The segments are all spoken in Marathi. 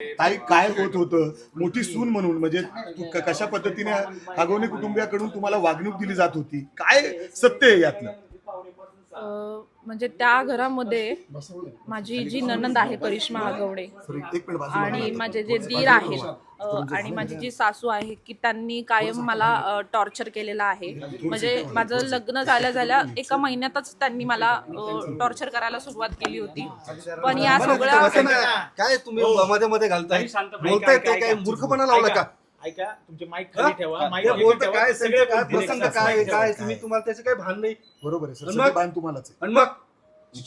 ताई काय होत होतं? मोठी सून म्हणून म्हणजे कशा पद्धतीने हागवणे कुटुंबियाकडून तुम्हाला वागणूक दिली जात होती? काय सत्य आहे यातलं? म्हणजे त्या घरामध्ये माझी जी ननंद आहे करिश्मा आगवडे आणि. माझे जे दीर आहेत आणि माझी जी सासू आहे की त्यांनी कायम मला टॉर्चर केलेलं आहे म्हणजे माझं लग्न झाल्या झाल्या एका महिन्यातच त्यांनी मला टॉर्चर करायला सुरुवात केली होती पण या सगळ्या. काय तुम्ही मध्ये मध्ये घालताय. बोलताय काय. मूर्खपणा लावला का ऐका तुमचे माईक हा? खाली ठेवा माईक बोलतं ठेवा. काय सगळे काय प्रसंग. काय. काय तुम्ही तुम्हाला त्याचे काही भान नाही बरोबर आहे सर सगळे? बाण तुम्हालाच आहे आणि मग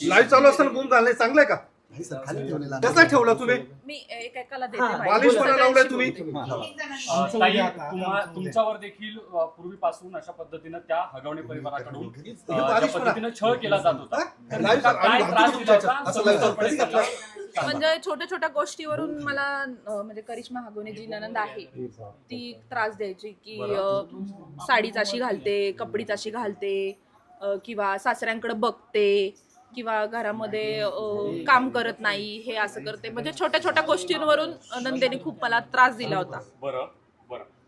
लाईव्ह चालू असताना बोल घालणे चांगलंय का नाही सर खाली ठेवलेला कसा ठेवला तुम्ही मी देते हा, माहिती. बालिशपणा लावलाय तुम्ही तुमच्यावर देखील अ, पूर्वीपासून अशा पद्धतीनं त्या हगवणे परिवाराकडून अ, ज्या बालिशपणा. पद्धतीनं छळ केला जात होता हा? लाईव्ह काय त्रास दिला? असं लाईव्ह? म्हणजे छोट्या छोट्या गोष्टीवरून मला अं, म्हणजे करिश्मा हागवणे जी ननंद आहे ती त्रास द्यायची की अं, साडीच अशी घालते कपडीच अशी घालते अं, किंवा सासऱ्यांकडे बघते किंवा घरामध्ये अं, काम करत नाही हे असं करते. म्हणजे छोट्या छोट्या गोष्टींवरून नंदेने खूप मला त्रास दिला होता. बरं.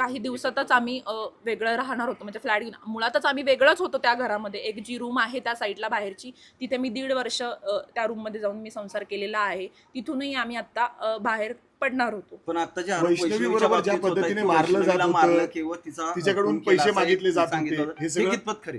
काही दिवसातच आम्ही अ, वेगळं राहणार होतो. म्हणजे फ्लॅट घेऊन मुळातच आम्ही वेगळंच होतो त्या घरामध्ये. एक जी रूम आहे त्या साईडला बाहेरची तिथे मी दीड वर्ष अ, त्या रूममध्ये जाऊन मी संसार केलेला आहे. तिथूनही आम्ही आत्ता अ, बाहेर पडणार होतो. पण आता जे आरोप वैष्णवी वैष्णवीच्या बरोबर ज्या बाबतीत होत आहेत, पद्धतीने की मारलं जात वैष्णवीला होतं, मारलं किंवा तिचा तिच्याकडून खून केला पैसे असं मागितले जात सांगितलं होते. होतं. हे सगळं- कितपत खरे.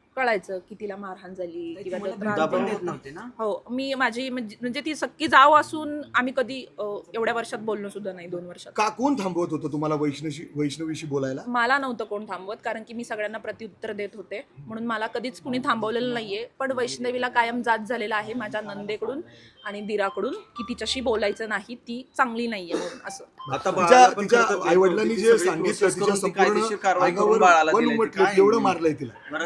कळायचं की तिला मारहाण झाली किंवा तो त्रास दाबून दिला. देत नव्हते ना? हो मी माझी म्हणजे म्हणजे ती सक्की जाव असून आम्ही कधी अ, एवढ्या वर्षात बोललो सुद्धा नाही दोन वर्षात. का कोण थांबवत होतं तुम्हाला वैष्णवी वैष्णवीशी बोलायला? मला नव्हतं कोण थांबवत कारण की मी सगळ्यांना प्रत्युत्तर देत होते. म्हणून मला कधीच कुणी थांबवलेलं नाहीये. पण वैष्णवीला कायम जात झालेला आहे माझ्या नंदेकडून आणि दिराकडून की तिच्याशी बोलायचं नाही ती चांगली नाहीये म्हणून असं. आता तिच्या बाळाला पण तिच्या खरं तर आई वडिलांनी ती जे सगळी सांगितलं process तिच्या करून ती कायदेशीर संपूर्ण कारवाई करून अंगावर बाळाला वन दिलंय. ते उमटलं काय एवढं आहे? मारलंय तिला.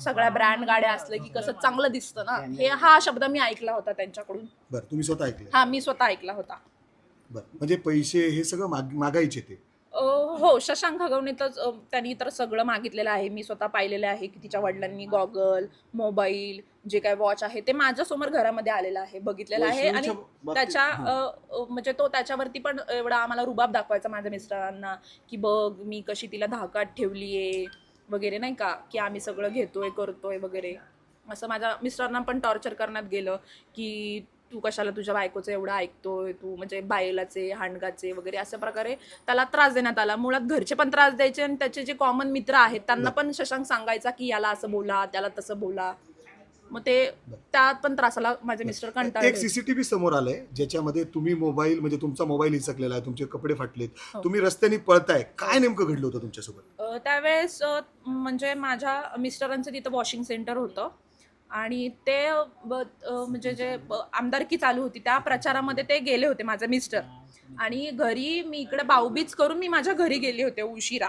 सगळ्या ब्रँड गाड्या असल्या की कसं चांगलं दिसतं ना. हे हा शब्द मी ऐकला होता त्यांच्याकडून. बरं तुम्ही स्वतः ऐकले हा मी स्वतः ऐकला होता. बरं म्हणजे पैसे हे सगळं माग मागायचे ते? अं, हो शशांक हगवणे तर अं, त्यांनी तर सगळं मागितलेलं आहे. मी स्वतः पाहिलेलं आहे की तिच्या वडिलांनी गॉगल मोबाईल जे काय वॉच आहे ते माझ्यासमोर घरामध्ये आलेलं आहे बघितलेलं आहे. आणि वैष्णवीच्या बाबतीत- त्याच्या हां. अं, म्हणजे तो त्याच्यावरती पण एवढा आम्हाला रुबाब दाखवायचा माझ्या मिस्टरांना की बघ मी कशी तिला धाकात ठेवलीये. वगैरे नाही का की आम्ही सगळं घेतोय करतोय वगैरे. असं माझ्या मिस्टरांना पण टॉर्चर करण्यात गेलं की तू कशाला तुझ्या बायकोचं एवढं ऐकतोय तू म्हणजे बायलाचे हांडगाचे वगैरे अशा प्रकारे त्याला त्रास देण्यात आला. मुळात घरचे पण त्रास द्यायचे आणि त्याचे जे कॉमन मित्र आहेत त्यांना पण शशांक सांगायचा की याला असं बोला त्याला तसं बोला. मग ते त्यात पण त्रासाला माझे मिस्टर एक कंटाळले सीसीटीव्ही समोर आलंय ज्याच्यामध्ये तुम्ही मोबाईल म्हणजे तुमचा मोबाईल हिसकलेला आहे तुमचे कपडे फाटलेत हो. तुम्ही रस्त्याने पळताय काय नेमकं घडलं होतं तुमच्यासोबत? त्यावेळेस म्हणजे माझ्या मिस्टरांचं तिथं वॉशिंग सेंटर होतं. आणि ते ब- अ, म्हणजे जे ब- आमदारकी चालू होती त्या प्रचारामध्ये ते गेले होते माझे मिस्टर. आणि घरी मी इकडे बाऊबीज करून मी माझ्या घरी गेले होते उशिरा.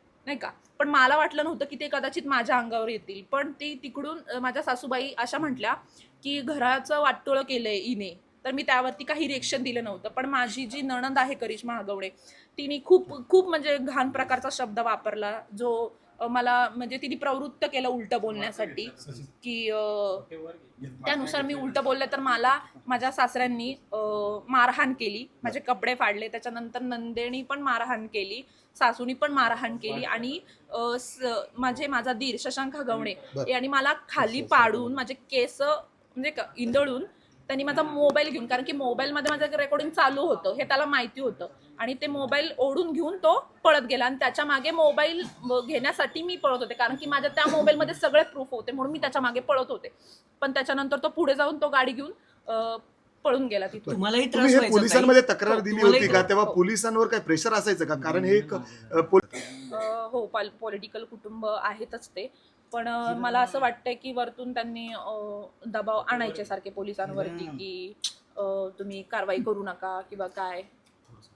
नाही का? पण मला वाटलं नव्हतं की ते कदाचित माझ्या अंगावर येतील. पण ती तिकडून माझ्या सासूबाई अशा म्हटल्या की घराचं वाटोळं केलंय इने तर मी त्यावरती काही रिएक्शन दिलं नव्हतं. पण माझी जी नणंद आहे करिश्मा आगवडे तिने खूप खूप म्हणजे घाण प्रकारचा शब्द वापरला जो मला म्हणजे तिने प्रवृत्त केलं उलटं बोलण्यासाठी की त्यानुसार मी उलटं बोलले तर मला माझ्या सासऱ्यांनी मारहाण केली. माझे कपडे फाडले. त्याच्यानंतर नंदेनी पण मारहाण केली. सासूनी पण मारहाण केली. आणि माझे माझा दीर शशांक हगवणे. यांनी मला खाली पाडून माझे केस म्हणजे इंदळून त्यांनी माझा मोबाईल घेऊन कारण की मोबाईलमध्ये माझं रेकॉर्डिंग चालू होतं हे त्याला माहिती होतं. आणि ते मोबाईल ओढून घेऊन तो पळत गेला. आणि त्याच्यामागे मोबाईल घेण्यासाठी मी पळत होते कारण की माझ्या त्या मोबाईलमध्ये सगळे प्रूफ होते म्हणून मी त्याच्यामागे पळत होते. पण त्याच्यानंतर तो पुढे जाऊन तो गाडी घेऊन पळून गेला तिथून. तुम्हालाही त्रास तुम्ही हे व्हायचा पोलिसांमध्ये ताई? तक्रार हो, दिली तुम्हालाही होती का? तेव्हा हो. पोलिसांवर काय प्रेशर असायचं का? कारण हे एक अ, पोल- अ, हो पॉलिटिकल कुटुंब आहेतच ते. पण मला असं वाटतंय की वरतून त्यांनी दबाव आणायचे सारखे पोलिसांवरती की तुम्ही कारवाई करू नका किंवा काय?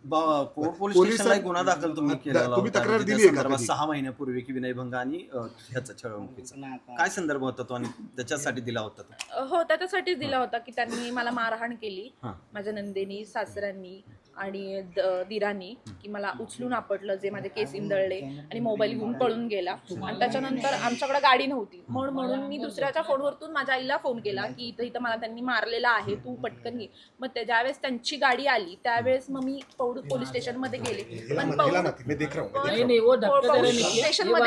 पोलीस गुन्हा दाखल तुम्ही आणि त्या दिली? सहा महिन्यापूर्वी की विनयभंग आणि ह्याचा छळवणुकीचा. काय संदर्भ होता तो आणि त्याच्यासाठी दिला होता हो त्याच्यासाठीच दिला होता की त्यांनी मला मारहाण केली. माझ्या नंदेनी सासऱ्यांनी. आणि दिरांनी की मला उचलून आपटलं जे माझे केस इंदळले आणि मोबाईल घेऊन पळून गेला. आणि त्याच्यानंतर आमच्याकडे गाडी नव्हती. म्हणून म्हणून मी दुसऱ्याच्या फोनवरतून माझ्या आईला फोन केला की इथं इथं मला त्यांनी मारलेला आहे तू पटकन ये. मग ते ज्यावेळेस त्यांची गाडी आली त्यावेळेस मग मी पौड पोलीस स्टेशनमध्ये गेले. पण पौड देख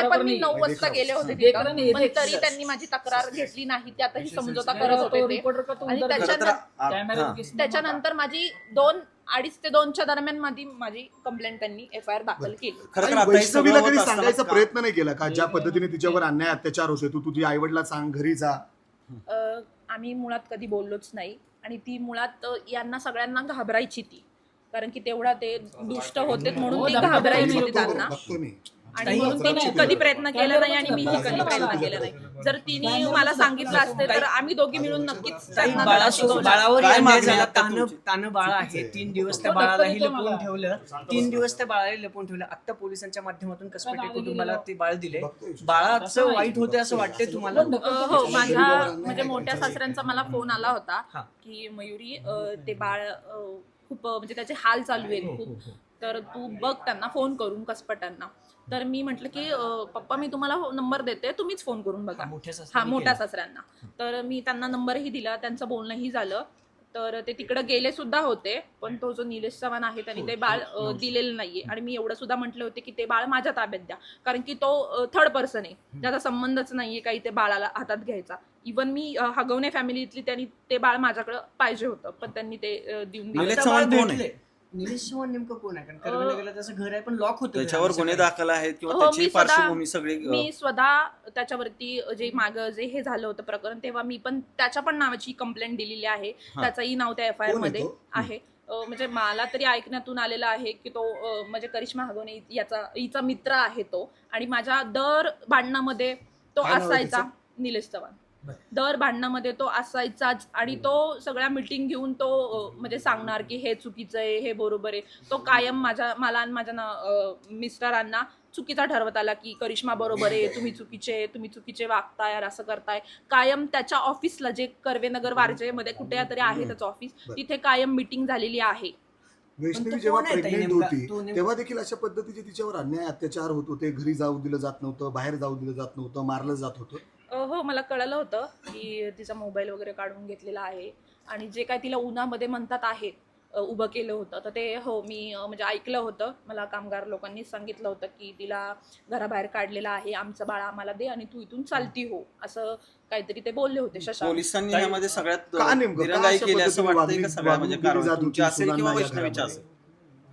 पण मी नऊ वाजता गेले होते तरी त्यांनी माझी तक्रार घेतली नाही त्यातही समझोता है। करत होते आणि त्याच्यानंतर माझी दोन अडीच ते दोनच्या दरम्यान माझी माझी कंप्लेंट त्यांनी एफ आय आर दाखल केली. खरं तर आणि आता हे वैष्णवीला कधी होत असताना सांगायचा का- प्रयत्न नाही केला का? ज्या पद्धतीने तिच्यावर अन्याय अत्याचार होते तू तुझ्या आईवडिला सांग घरी जा. अ, आम्ही मुळात कधी बोललोच नाही. आणि ती मुळात अ, यांना सगळ्यांना घाबरायची ती. कारण की तेवढा ते दुष्ट होते म्हणून ती हो, घाबरायची धमकावलं ती त्यांना. बघतो मी आणि म्हणून तिने. कधी प्रयत्न केला नाही आणि मीही कधी प्रयत्न केला नाही. जर तिने मला सांगितलं असते तर आम्ही दोघी मिळून नक्कीच ताई, त्यांना बाळा धडा शिकवला. बाळावर काय झाला तानं बाळ आहे तीन दिवस त्या तो बाळालाही लपवून. ठेवलं. तीन दिवस त्या बाळाला लपवून ठेवलं. आता पोलिसांच्या माध्यमातून कसपटे कुटुंबाला? ते बाळ दिले. बाळाचं वाईट होते असं वाटतंय तुम्हाला? अ, हो माझ्या म्हणजे मोठ्या. सासऱ्यांचा मला फोन आला होता हा. की मयुरी अ, ते बाळ अ, खूप अ, म्हणजे त्याचे हाल चालू हो, आहेत खूप तर तू बघ त्यांना फोन करून कसपटांना तर मी म्हटलं की पप्पा मी तुम्हाला नंबर देते तुम्हीच फोन करून बघा. मोठ्या हा मोठ्या. सासऱ्यांना. तर मी त्यांना नंबरही दिला त्यांचं बोलणंही झालं. तर ते तिकडे गेले सुद्धा होते पण तो जो निलेश चव्हाण आहे त्यांनी ते बाळ अ, दिलेलं नाहीये. आणि मी एवढं सुद्धा म्हटले होते की ते बाळ माझ्या ताब्यात द्या. कारण की तो थर्ड पर्सन आहे. ज्याचा संबंधच नाहीये काही ते बाळाला हातात घ्यायचा. इवन मी हगवणे फॅमिलीतली त्यांनी ते बाळ माझ्याकडे पाहिजे होतं. पण त्यांनी ते देऊन दिलं. निलेश चव्हाण नेमकं कोण आहे? कारण करवीनगरला त्याचं घर आहे पण लॉक होतं त्याच्यावर गुन्हे दाखल आहेत किंवा हो, त्याची मी स्वतः- पार्श्वभूमी सगळी अ, मी स्वतः त्याच्यावरती जे माग जे हे झालं होतं प्रकरण तेव्हा मी पण त्याच्या पण नावाची कंप्लेंट दिलेली आहे. हा. त्याचंही नाव त्या एफ आय आर कोण आहे मध्ये तो? आहे. अ, म्हणजे मला तरी ऐकण्यातून आलेलं आहे की तो अ, म्हणजे करिश्मा हगवणे याचा हिचा मित्र आहे तो. आणि माझ्या दर भांडणामध्ये तो काय नाव आहे असायचा? निलेश चव्हाण. दर भांडणामध्ये तो असायचाच आणि तो सगळ्या मिटिंग घेऊन तो म्हणजे सांगणार की हे चुकीचं आहे हे बरोबर आहे. तो कायम माझ्या मला आणि माझ्या ना- मिस्टरांना चुकीचा ठरवत आला की करिश्मा बरोबर आहे तुम्ही चुकीचे तुम्ही चुकीचे वागताय असं करताय. कायम त्याच्या ऑफिसला जे कर्वेनगर वारजेमध्ये कुठे तरी आहे त्याचं ऑफिस. तिथे कायम मिटिंग झालेली आहे. वैष्णवी जेव्हा प्रेग्नेंट? होती तेव्हा देखील अशा पद्धतीचे तिच्यावर अन्याय अत्याचार होत होते घरी जाऊ दिलं जात नव्हतं बाहेर जाऊ दिलं जात नव्हतं मारलं जात होतं. हो मला कळलं होतं की तिचा मोबाईल वगैरे काढून घेतलेला आहे. आणि जे काय तिला उन्हामध्ये म्हणतात आहे उभं केलं होतं तर ते हो मी म्हणजे ऐकलं होतं. मला कामगार लोकांनी सांगितलं होतं की तिला घराबाहेर काढलेलं आहे आमचं बाळ आम्हाला दे आणि तू इथून चालती हो असं काहीतरी ते बोलले होते शशांक. पोलिसांनी यामध्ये सगळ्यात दिरंगाई केली असं वाटतंय का सगळ्या म्हणजे तुमची असेल किंवा वैष्णवीची? असेल?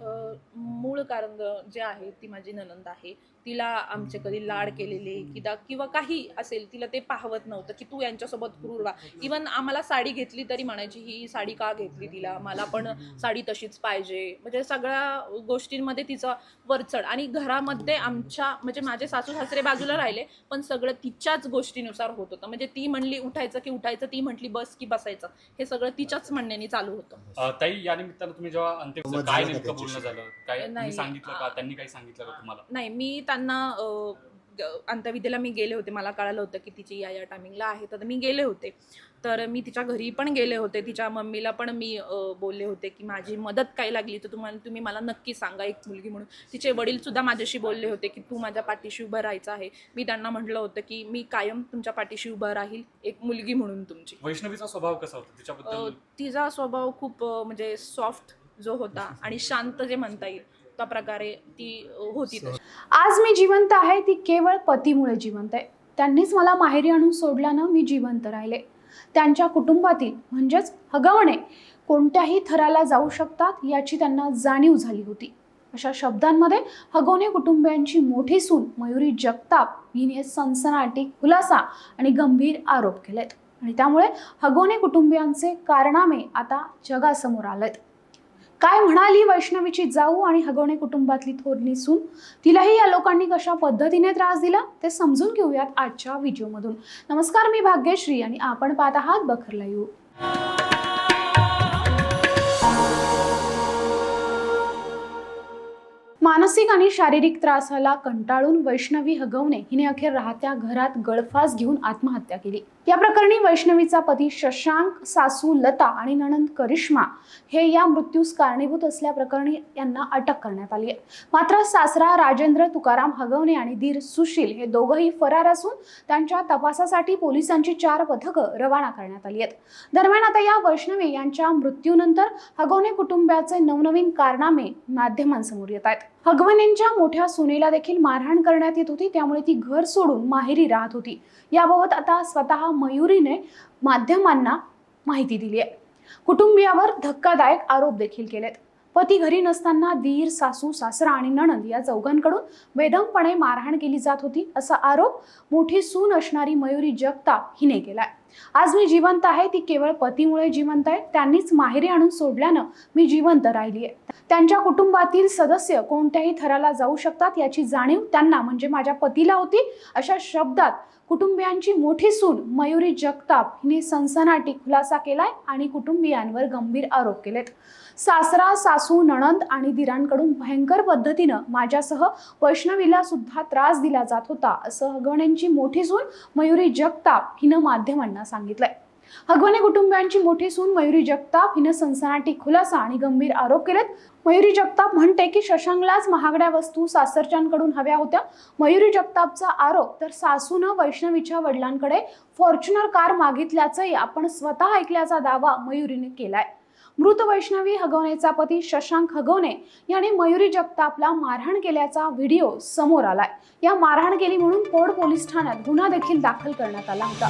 मूळ कारण जे आहे ती माझी ननंद आहे. तिला आमचे कधी लाड केलेले किंवा किंवा काही असेल तिला ते पाहवत नव्हतं की तू यांच्यासोबत क्रूर वा इवन आम्हाला साडी घेतली तरी म्हणायची ही साडी का घेतली तिला? मला पण साडी तशीच पाहिजे. म्हणजे सगळ्या गोष्टींमध्ये तिचं वरचढ. आणि घरामध्ये आमच्या म्हणजे माझे सासू सासरे बाजूला राहिले पण सगळं तिच्याच गोष्टीनुसार होत होतं. म्हणजे ती म्हणली उठायचं की उठायचं ती म्हटली बस की बसायचं. हे सगळं तिच्याच म्हणण्याने चालू होतं. ताई या निमित्तानं तुम्ही जेव्हा अंतिम मत काय नेमकं बोलणं? झालं? काय तुम्ही नाही. सांगितलं का? त्यांनी काही सांगितलं का तुम्हाला? नाही मी त्यांना अ, ग- मी गेले होते. मला कळालं होतं की तिची या या टायमिंगला आहे. तर मी गेले होते. तर मी तिच्या घरी पण गेले होते. तिच्या मम्मीला पण मी अ, बोलले होते की माझी मदत काय लागली तर तुम्हाला तुम्ही मला नक्की सांगा एक मुलगी म्हणून. तिचे वडील सुद्धा माझ्याशी बोलले होते की तू माझ्या पाठीशी उभं राहायचं आहे. मी त्यांना म्हटलं होतं की मी कायम तुमच्या पाठीशी उभं राहील एक मुलगी म्हणून तुमची. वैष्णवीचा स्वभाव कसा होता? अ, तिच्याबद्दल तिचा स्वभाव खूप अ, म्हणजे सॉफ्ट जो होता आणि शांत जे म्हणता येईल त्या प्रकारे ती होती आज मी जिवंत आहे ती केवळ पतीमुळे जिवंत आहे. त्यांनीच मला माहेरी आणून सोडल्यानं मी जिवंत राहिले. त्यांच्या कुटुंबातील म्हणजेच हगवणे कोणत्याही थराला जाऊ शकतात याची त्यांना जाणीव झाली होती. अशा शब्दांमध्ये हगवणे कुटुंबियांची मोठी सून मयुरी जगताप हिने सनसनाटी खुलासा आणि गंभीर आरोप केलेत. आणि त्यामुळे हगवणे कुटुंबियांचे कारनामे आता जगासमोर आलेत. काय म्हणाली वैष्णवीची जाऊ आणि हगवणे कुटुंबातली थोरली सून तिलाही या लोकांनी कशा पद्धतीने त्रास दिला? ते समजून घेऊयात आजच्या व्हिडिओमधून. नमस्कार मी भाग्यश्री आणि आपण पाहत आहात बखरला येऊ मानसिक आणि शारीरिक त्रासाला कंटाळून वैष्णवी हगवणे हिने अखेर राहत्या घरात गळफास घेऊन आत्महत्या केली. या प्रकरणी वैष्णवीचा पती शशांक सासू लता आणि नणंद करिश्मा हे या मृत्यूस कारणीभूत असल्याप्रकरणी यांना अटक करण्यात आली आहे. मात्र सासरा राजेंद्र तुकाराम हगवणे आणि धीर सुशील हे दोघंही फरार असून त्यांच्या तपासासाठी पोलिसांची चार पथकं रवाना करण्यात आली आहेत. दरम्यान आता या वैष्णवी यांच्या मृत्यूनंतर हगवणे कुटुंबाचे नवनवीन कारनामे माध्यमांसमोर येत आहेत. हगवणेंच्या मोठ्या सुनेला देखील मारहाण करण्यात येत होती. त्यामुळे ती घर सोडून माहेरी राहत होती. याबाबत आता स्वतः मयुरीने माध्यमांना माहिती दिली आहे. कुटुंबियावर धक्कादायक आरोप देखील केलेत. पती घरी नसताना दीर सासू सासरा आणि नणंद या चौघांकडून बेदमपणे मारहाण केली जात होती असा आरोप मोठी सून असणारी मयुरी जगताप हिने केलाय. आज मी जिवंत आहे ती केवळ पतीमुळे जिवंत आहे त्यांनीच माहेरी आणून सोडल्यानं मी जिवंत राहिली आहे. त्यांच्या कुटुंबातील सदस्य कोणत्याही थराला जाऊ शकतात याची जाणीव त्यांना म्हणजे माझ्या पतीला होती. अशा शब्दात कुटुंबियांची मोठी सून मयुरी जगताप हिने सनसनाटी खुलासा केलाय आणि कुटुंबियांवर गंभीर आरोप केलेत. सासरा सासू नणंद आणि दिरांकडून भयंकर पद्धतीनं माझ्यासह वैष्णवीला सुद्धा त्रास दिला जात होता असं हगवण्यांची मोठी सून मयुरी जगताप हिनं माध्यमांना सांगितलंय. हगवणे कुटुंबियांची मोठी सून मयुरी जगताप हिनं सनसनाटी खुलासा आणि गंभीर आरोप केलेत. मयुरी जगताप म्हणते की शशांकलाच महागड्या वस्तू सासरच्यांकडून हव्या होत्या. मयुरी जगतापचा आरोप तर सासूनं वैष्णवीच्या वडिलांकडे फॉर्च्युनर कार मागितल्याचंही आपण स्वतः ऐकल्याचा दावा मयुरीने केलाय. मृत वैष्णवी हगवणेचा पती शशांक हगवणे याने मयुरी जगतापला मारहाण केल्याचा व्हिडिओ समोर आलाय. या मारहाण केली म्हणून पोड पोलीस ठाण्यात गुन्हा देखील दाखल करण्यात आला होता.